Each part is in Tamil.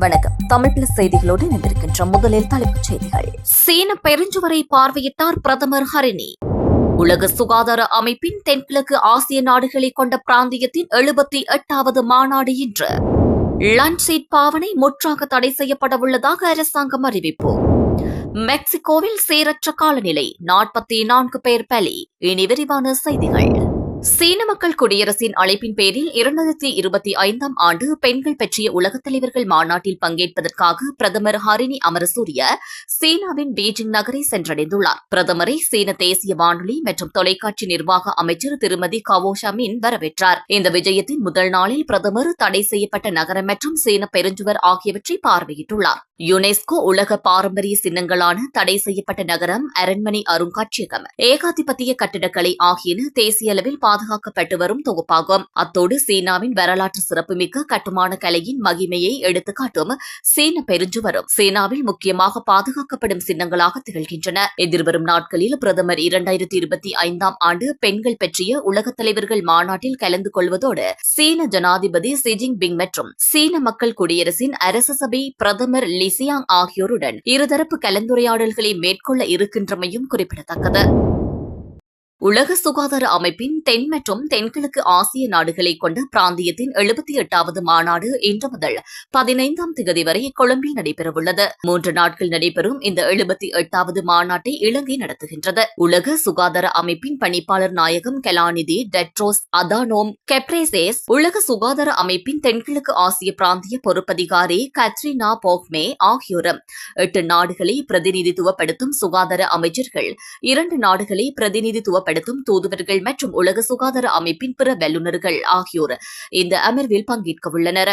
வணக்கம். தமிழ் பிளஸ் செய்திகளோடு இணைந்திருக்கின்ற முதலில் தலைப்புச் செய்திகள். சீன பெருஞ்சுவரை பார்வையிட்டார் பிரதமர் ஹரிணி. உலக சுகாதார அமைப்பின் தென்கிழக்கு ஆசிய நாடுகளை கொண்ட பிராந்தியத்தின் எழுபத்தி எட்டாவது மாநாடு இன்று. லஞ்ச் சீட் பாவனை முற்றாக தடை செய்யப்படவுள்ளதாக அரசாங்கம் அறிவிப்பு. மெக்சிகோவில் சீரற்ற காலநிலை நாற்பத்தி நான்கு பேர் பலி. இனி விரிவான செய்திகள். சீன மக்கள் குடியரசின் அழைப்பின் பேரில் இரண்டாயிரத்தி இருபத்தி ஐந்தாம் ஆண்டு பெண்கள் பற்றிய உலகத் தலைவர்கள் மாநாட்டில் பங்கேற்பதற்காக பிரதமர் ஹரிணி அமரசூரிய சீனாவின் பீஜிங் நகரை சென்றடைந்துள்ளார். பிரதமரை சீன தேசிய வானொலி மற்றும் தொலைக்காட்சி நிர்வாக அமைச்சர் திருமதி கவோஷாமின் வரவேற்றார். இந்த விஜயத்தின் முதல் நாளில் பிரதமர் தடை செய்யப்பட்ட நகரம் மற்றும் சீன பெருஞ்சுவர் ஆகியவற்றை பார்வையிட்டுள்ளார். யுனெஸ்கோ உலக பாரம்பரிய சின்னங்களான தடை செய்யப்பட்ட நகரம் அரண்மனை அருங்காட்சியகம் ஏகாதிபத்திய கட்டிடக்கலை ஆகியன தேசிய அளவில் பாதுகாக்கப்பட்டு வரும் தொகுப்பாகும். அத்தோடு சீனாவின் வரலாற்று சிறப்புமிக்க கட்டுமான கலையின் மகிமையை எடுத்துக்காட்டும் சீன பெருஞ்சுவரும். சீனாவில் முக்கியமாக பாதுகாக்கப்படும் சின்னங்களாக திகழ்கின்றன. எதிர்வரும் நாட்களில் பிரதமர் இரண்டாயிரத்தி இருபத்தி ஐந்தாம் ஆண்டு பெண்கள் பற்றிய உலகத் தலைவர்கள் மாநாட்டில் கலந்து கொள்வதோடு சீன ஜனாதிபதி சிஜிங் பிங் மற்றும் சீன மக்கள் குடியரசின் அரச சபை பிரதமர் லிசியாங் ஆகியோருடன் இருதரப்பு கலந்துரையாடல்களை மேற்கொள்ள இருக்கின்றமையும் குறிப்பிடத்தக்கது. உலக சுகாதார அமைப்பின் தென் மற்றும் தென்கிழக்கு ஆசிய நாடுகளை கொண்ட பிராந்தியத்தின் எழுபத்தி எட்டாவது மாநாடு இன்று முதல் பதினைந்தாம் தேதி வரை கொழும்பில் நடைபெறவுள்ளது. மூன்று நாட்கள் நடைபெறும் இந்த எழுபத்தி எட்டாவது மாநாட்டை இலங்கை நடத்துகின்றது. உலக சுகாதார அமைப்பின் பணிப்பாளர் நாயகம் கலாநிதி டெட்ரோஸ் அதானோம் கெப்ரேசேஸ் உலக சுகாதார அமைப்பின் தென்கிழக்கு ஆசிய பிராந்திய பொறுப்பதிகாரி கத்ரினா போக்மே ஆகியோரும் எட்டு நாடுகளை பிரதிநிதித்துவப்படுத்தும் சுகாதார அமைச்சர்கள் இரண்டு நாடுகளை பிரதிநிதித்துவ படுத்தும் தூதுவர்கள் மற்றும் உலக சுகாதார அமைப்பின் பிற வல்லுநர்கள் ஆகியோர் இந்த அமர்வில் பங்கேற்க உள்ளனர்.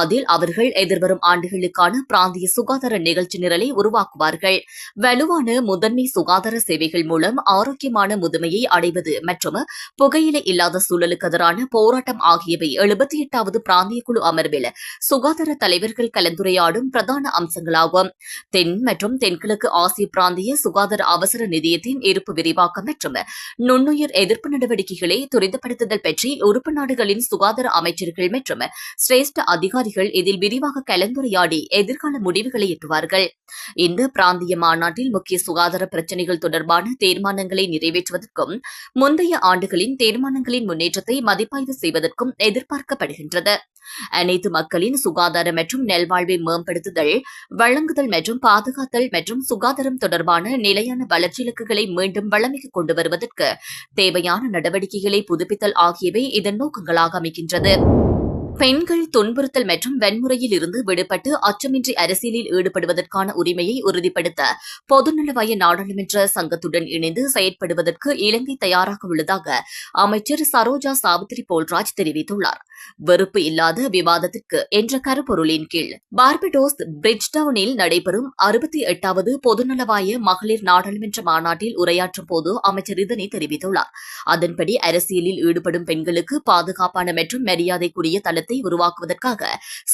அதில் அவர்கள் எதிர்வரும் ஆண்டுகளுக்கான பிராந்திய சுகாதார நிகழ்ச்சி நிரலை உருவாக்குவார்கள். வலுவான முதன்மை சுகாதார சேவைகள் மூலம் ஆரோக்கியமான முதுமையை அடைவது மற்றும் புகையிலை இல்லாத சூழலுக்கு எதிரான போராட்டம் ஆகியவை எழுபத்தி எட்டாவது பிராந்திய குழு அமர்வில் சுகாதார தலைவர்கள் கலந்துரையாடும் பிரதான அம்சங்களாகும். தென் மற்றும் தென்கிழக்கு ஆசிய பிராந்திய சுகாதார அவசர நிதியத்தின் இருப்பு விரிவாக்கம் மற்றும் நுண்ணுயிர் எதிர்ப்பு நடவடிக்கைகளை துரிதப்படுத்துதல் பற்றி உறுப்பு நாடுகளின் சுகாதார அமைச்சர்கள் மற்றும் சிரேஷ்ட அதிகாரிகள் இதில் விரிவாக கலந்துரையாடி எதிர்கால முடிவுகளை எட்டுவார்கள். இந்த பிராந்திய மாநாட்டில் முக்கிய சுகாதார பிரச்சினைகள் தொடர்பான தீர்மானங்களை நிறைவேற்றுவதற்கும் முந்தைய ஆண்டுகளின் தீர்மானங்களின் முன்னேற்றத்தை மதிப்பாய்வு செய்வதற்கும் எதிர்பார்க்கப்படுகின்றது. அனைத்து மக்களின் சுகாதாரம் மற்றும் நல்வாழ்வை மேம்படுத்துதல் வழங்குதல் மற்றும் பாதுகாத்தல் மற்றும் சுகாதாரம் தொடர்பான நிலையான வளர்ச்சி இலக்குகளை மீண்டும் வளமிக்கு கொண்டு வருவதற்கு தேவையான நடவடிக்கைகளை புதுப்பித்தல் ஆகியவை இதன் நோக்கங்களாக அமைகின்றது. பெண்கள் துன்புறுத்தல் மற்றும் வன்முறையில் இருந்து விடுபட்டு அச்சமின்றி அரசியலில் ஈடுபடுவதற்கான உரிமையை உறுதிப்படுத்த பொதுநலவாய நாடாளுமன்ற சங்கத்துடன் இணைந்து செயற்படுவதற்கு இலங்கை தயாராக உள்ளதாக அமைச்சர் சரோஜா சாவித்ரி போல்ராஜ் தெரிவித்துள்ளார். வெறுப்பு இல்லாத விவாதத்திற்கு என்ற கருப்பொருளின் கீழ் பார்படோஸ் பிரிட்ஜ்டவுனில் நடைபெறும் அறுபத்தி எட்டாவது பொதுநலவாய மகளிர் நாடாளுமன்ற மாநாட்டில் உரையாற்றும் போது அமைச்சர் இதனை தெரிவித்துள்ளார். அதன்படி அரசியலில் ஈடுபடும் பெண்களுக்கு பாதுகாப்பான மற்றும் மரியாதைக்குரிய தளத்தை உருவாக்குவதற்காக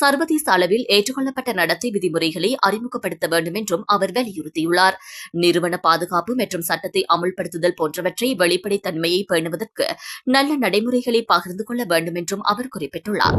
சர்வதேச அளவில் ஏற்றுக்கொள்ளப்பட்ட நடத்தை விதிமுறைகளை அறிமுகப்படுத்த வேண்டும் என்றும் அவர் வலியுறுத்தியுள்ளார். நிறுவன பாதுகாப்பு மற்றும் சட்டத்தை அமுல்படுத்துதல் போன்றவற்றை வெளிப்படைத்தன்மையை பேணுவதற்கு நல்ல நடைமுறைகளை பகிர்ந்து கொள்ள வேண்டும் என்றும் அவர் குறிப்பிட்டுள்ளார்.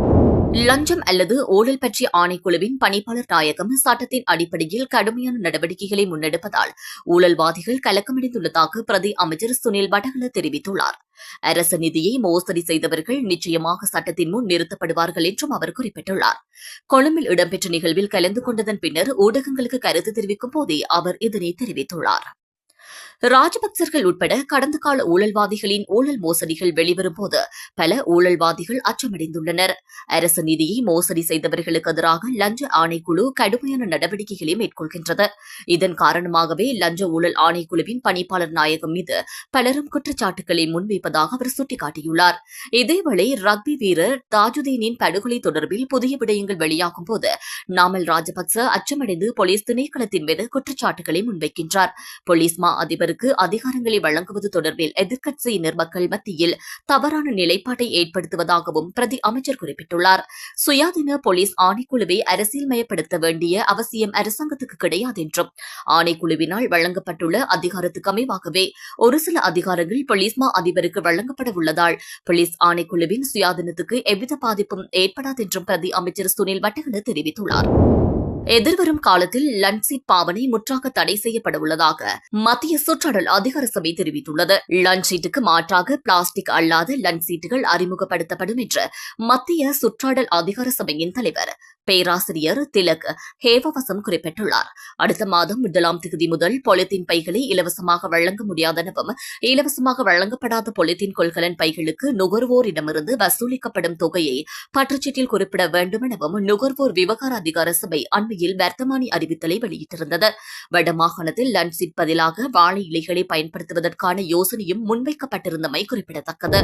லஞ்சம் அல்லது ஊழல் பற்றிய ஆணைக்குழுவின் பணிப்பாளர் நாயகம் சட்டத்தின் அடிப்படையில் கடுமையான நடவடிக்கைகளை முன்னெடுப்பதால் ஊழல்வாதிகள் கலக்கமடைந்துள்ளதாக பிரதி அமைச்சர் சுனில் வடகல தெரிவித்துள்ளார். அரசு நிதியை மோசடி செய்தவர்கள் நிச்சயமாக சட்டத்தின் முன் நிறுத்தப்படுவார்கள் என்றும் அவர் குறிப்பிட்டுள்ளார். கொழும்பில் இடம்பெற்ற நிகழ்வில் கலந்து கொண்டதன் பின்னர் ஊடகங்களுக்கு கருத்து தெரிவிக்கும் போதே அவர் இதனை தெரிவித்துள்ளார். ராஜபக்சர்கள் உட்பட கடந்த கால ஊழல்வாதிகளின் ஊழல் மோசடிகள் வெளிவரும்போது பல ஊழல்வாதிகள் அச்சமடைந்துள்ளனர். அரசு நிதியை மோசடி செய்தவர்களுக்கு எதிராக லஞ்ச ஆணைக்குழு கடுமையான நடவடிக்கைகளை மேற்கொள்கின்றது. இதன் காரணமாகவே லஞ்ச ஊழல் ஆணைக்குழுவின் பணிப்பாளர் நாயகம் மீது பலரும் குற்றச்சாட்டுகளை முன்வைப்பதாக அவர் சுட்டிக்காட்டியுள்ளார். இதேவேளை ரக்பி வீரர் தாஜுதீனின் படுகொலை தொடர்பில் புதிய விடயங்கள் வெளியாகும் போது நாமல் ராஜபக்ச அச்சமடைந்து போலீஸ் திணைக்களத்தின் மீது குற்றச்சாட்டுகளை முன்வைக்கின்றார். போலீஸ் மா அதிபர் அதிபருக்கு அதிகாரங்களை வழங்குவது தொடர்பில் எதிர்க்கட்சியினர் மக்கள் மத்தியில் தவறான நிலைப்பாட்டை ஏற்படுத்துவதாகவும் பிரதி அமைச்சர் குறிப்பிட்டுள்ளார். சுயாதீன போலீஸ் ஆணைக்குழுவை அரசியல்மயப்படுத்த வேண்டிய அவசியம் அரசாங்கத்துக்கு கிடையாது என்றும் ஆணைக்குழுவினால் வழங்கப்பட்டுள்ள அதிகாரத்துக்கு அமைவாகவே ஒரு சில அதிகாரங்கள் போலீஸ் மா அதிபருக்கு வழங்கப்பட உள்ளதால் போலீஸ் ஆணைக்குழுவின் சுயாதீனத்துக்கு எவ்வித பாதிப்பும் ஏற்படாது என்றும் பிரதி அமைச்சர் சுனில் வட்டகன தெரிவித்துள்ளார். எதிர்வரும் காலத்தில் லன்சீட் பாவனை முற்றாக தடை செய்யப்பட உள்ளதாக மத்திய சுற்றாடல் அதிகார சபை தெரிவித்துள்ளது. லன்சீட்டுக்கு மாற்றாக பிளாஸ்டிக் அல்லாத லன்சீட்டுகள் அறிமுகப்படுத்தப்படும் என்று மத்திய சுற்றாடல் அதிகார சபையின் தலைவர் பேராசிரியர் திலக் ஹேவவசம் குறிப்பிட்டுள்ளார். அடுத்த மாதம் முதலாம் தேதி முதல் பொலித்தீன் பைகளை இலவசமாக வழங்க முடியாதெனவும் இலவசமாக வழங்கப்படாத பொலித்தீன் கொள்கலன் பைகளுக்கு நுகர்வோரிடமிருந்து வசூலிக்கப்படும் தொகையை பற்றுச்சீட்டில் குறிப்பிட வேண்டும் எனவும் நுகர்வோர் விவகார அதிகார சபை அண்மையில் வர்த்தமானி அறிவித்தலை வெளியிட்டிருந்தது. வடமாகாணத்தில் லன்சிட் பதிலாக வாழை இலைகளை பயன்படுத்துவதற்கான யோசனையும் முன்வைக்கப்பட்டிருந்தமை குறிப்பிடத்தக்கது.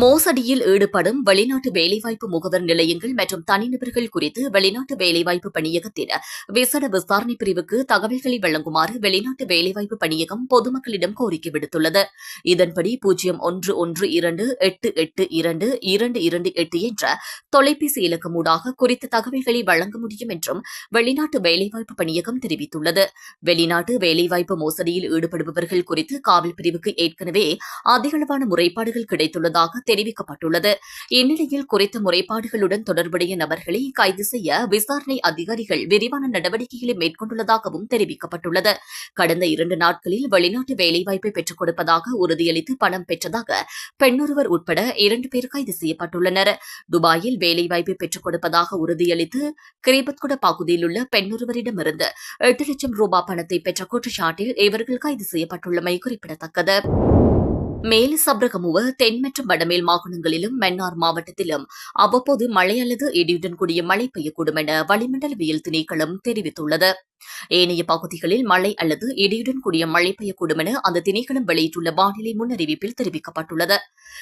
மோசடியில் ஈடுபடும் வெளிநாட்டு வேலைவாய்ப்பு முகவர் நிலையங்கள் மற்றும் தனிநபர்கள் குறித்து வெளிநாட்டு வேலைவாய்ப்பு பணியகத்தின் விசேட விசாரணை பிரிவுக்கு தகவல்களை வழங்குமாறு வெளிநாட்டு வேலைவாய்ப்பு பணியகம் பொதுமக்களிடம் கோரிக்கை விடுத்துள்ளது. இதன்படி பூஜ்ஜியம் ஒன்று ஒன்று இரண்டு எட்டு எட்டு இரண்டு இரண்டு இரண்டு எட்டு என்ற தொலைபேசி இலக்கமூடாக குறித்த தகவல்களை வழங்க முடியும் என்றும் வெளிநாட்டு வேலைவாய்ப்பு பணியகம் தெரிவித்துள்ளது. வெளிநாட்டு வேலைவாய்ப்பு மோசடியில் ஈடுபடுபவர்கள் குறித்து காவல் பிரிவுக்கு ஏற்கனவே அதிகளவான முறைப்பாடுகள் கிடைத்துள்ளதாக தெரிவிக்கப்பட்டுள்ளது. இந்நிலையில் குறித்த முறைப்பாடுகளுடன் தொடர்புடைய நபர்களை கைது செய்ய விசாரணை அதிகாரிகள் விரிவான நடவடிக்கைகளை மேற்கொண்டுள்ளதாகவும் தெரிவிக்கப்பட்டுள்ளது. கடந்த இரண்டு நாட்களில் வெளிநாட்டு வேலைவாய்ப்பை பெற்றுக் கொடுப்பதாக உறுதியளித்து பணம் பெற்றதாக பெண்ணொருவர் உட்பட இரண்டு பேர் கைது செய்யப்பட்டுள்ளனர். துபாயில் வேலைவாய்ப்பை பெற்றுக் கொடுப்பதாக உறுதியளித்து கிரிபத்குட பகுதியில் உள்ள பெண்ணொருவரிடமிருந்து எட்டு லட்சம் ரூபாய் பணத்தை பெற்ற குற்றச்சாட்டில் இவர்கள் கைது செய்யப்பட்டுள்ளமை குறிப்பிடத்தக்கது. மேலு சப்ரகமுவ தென் மற்றும் வடமேல் மாகாணங்களிலும் மன்னார் மாவட்டத்திலும் அவ்வப்போது மழை அல்லது இடியுடன் கூடிய மழை பெய்யக்கூடும் என வளிமண்டலவியல் திணைக்களம் தெரிவித்துள்ளது. ஏனைய பகுதிகளில் மழை அல்லது இடியுடன் கூடிய மழை பெய்யக்கூடும் என அந்த திணைக்களம் வெளியிட்டுள்ள வானிலை முன்னறிவிப்பில் தெரிவிக்கப்பட்டுள்ளது.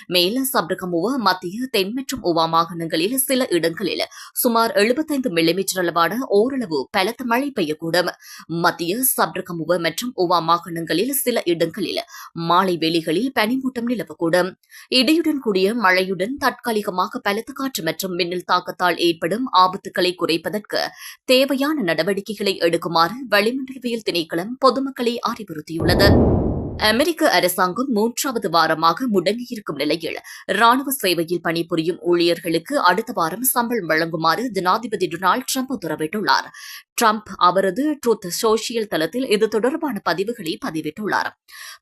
மேலும் சப்ரகமுவா மத்திய தென் மற்றும் உவா மாகாணங்களில் சில இடங்களில் சுமார் எழுபத்தைந்து மில்லிமீட்டர் அளவான ஓரளவு பலத்த மழை பெய்யக்கூடும். மத்திய சப்ரகமுவ மற்றும் உவா மாகாணங்களில் சில இடங்களில் மாலை வேளைகளில் பனிமூட்டம் நிலவக்கூடும். இடியுடன் கூடிய மழையுடன் தற்காலிகமாக பலத்த காற்று மற்றும் மின்னல் தாக்கத்தால் ஏற்படும் ஆபத்துக்களை குறைப்பதற்கு தேவையான நடவடிக்கைகளை எடுக்கும் எடுக்குமாறு வளிமண்டலவியல் திணைக்களம் பொதுமக்களை அறிவுறுத்தியுள்ளது. அமெரிக்க அரசாங்கம் மூன்றாவது வாரமாக முடங்கியிருக்கும் நிலையில் ராணுவ சேவையில் பணிபுரியும் ஊழியர்களுக்கு அடுத்த வாரம் சம்பளம் வழங்குமாறு ஜனாதிபதி டொனால்டு டிரம்ப் உத்தரவிட்டுள்ளார். டிரம்ப் அவரது ட்ரூத் சோசியல் தளத்தில் இது தொடர்பான பதிவுகளை பதிவிட்டுள்ளார்.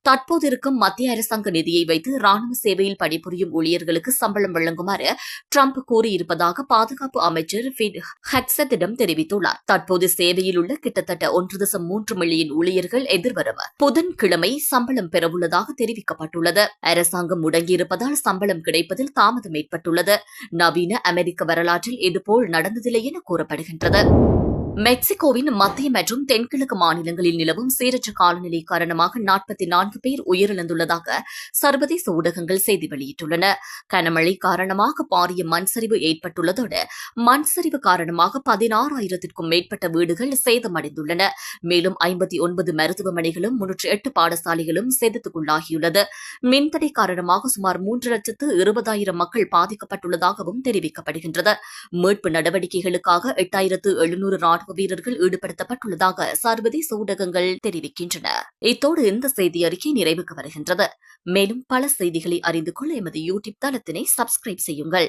தற்போது இருக்கும் மத்திய அரசாங்க நிதியை வைத்து ராணுவ சேவையில் பணிபுரியும் ஊழியர்களுக்கு சம்பளம் வழங்குமாறு டிரம்ப் கூறியிருப்பதாக பாதுகாப்பு அமைச்சர் ஃபிட் ஹட்சத்திடம் தெரிவித்துள்ளார். தற்போது சேவையில் உள்ள கிட்டத்தட்ட ஒன்று தசம் மூன்று மில்லியன் ஊழியர்கள் எதிர்வரும் புதன்கிழமை சம்பளம் பெறவுள்ளதாக தெரிவிக்கப்பட்டுள்ளது. அரசாங்கம் முடங்கியிருப்பதால் சம்பளம் கிடைப்பதில் தாமதம் ஏற்பட்டுள்ளது. நவீன அமெரிக்க வரலாற்றில் இதுபோல் நடந்ததில்லை என கூறப்படுகின்றது. மெக்சிகோவின் மத்திய மற்றும் தென்கிழக்கு மாநிலங்களில் நிலவும் சீரற்ற காலநிலை காரணமாக நாற்பத்தி நான்கு பேர் உயிரிழந்துள்ளதாக சர்வதேச ஊடகங்கள் செய்தி வெளியிட்டுள்ளன. கனமழை காரணமாக பாரிய மண் சரிவு ஏற்பட்டுள்ளதோடு மண் சரிவு காரணமாக பதினாறாயிரத்திற்கும் மேற்பட்ட வீடுகள் சேதமடைந்துள்ளன. மேலும் ஐம்பத்தி ஒன்பது மருத்துவமனைகளும் முன்னூற்று எட்டு பாடசாலைகளும் சேதத்துக்குள்ளாகியுள்ளது. மின்தடை காரணமாக சுமார் மூன்று லட்சத்து இருபதாயிரம் மக்கள் பாதிக்கப்பட்டுள்ளதாகவும் தெரிவிக்கப்படுகின்றது. மீட்பு நடவடிக்கைகளுக்காக எட்டாயிரத்து எழுநூறு ராணுவ வீரர்கள் ஈடுபடுத்தப்பட்டுள்ளதாக சர்வதேச ஊடகங்கள் தெரிவிக்கின்றன. இத்தோடு இந்த செய்தி அறிக்கை நிறைவுக்கு வருகின்றது. மேலும் பல செய்திகளை அறிந்து கொள்ள எமது யூடியூப் தளத்தினை சப்ஸ்கிரைப் செய்யுங்கள்.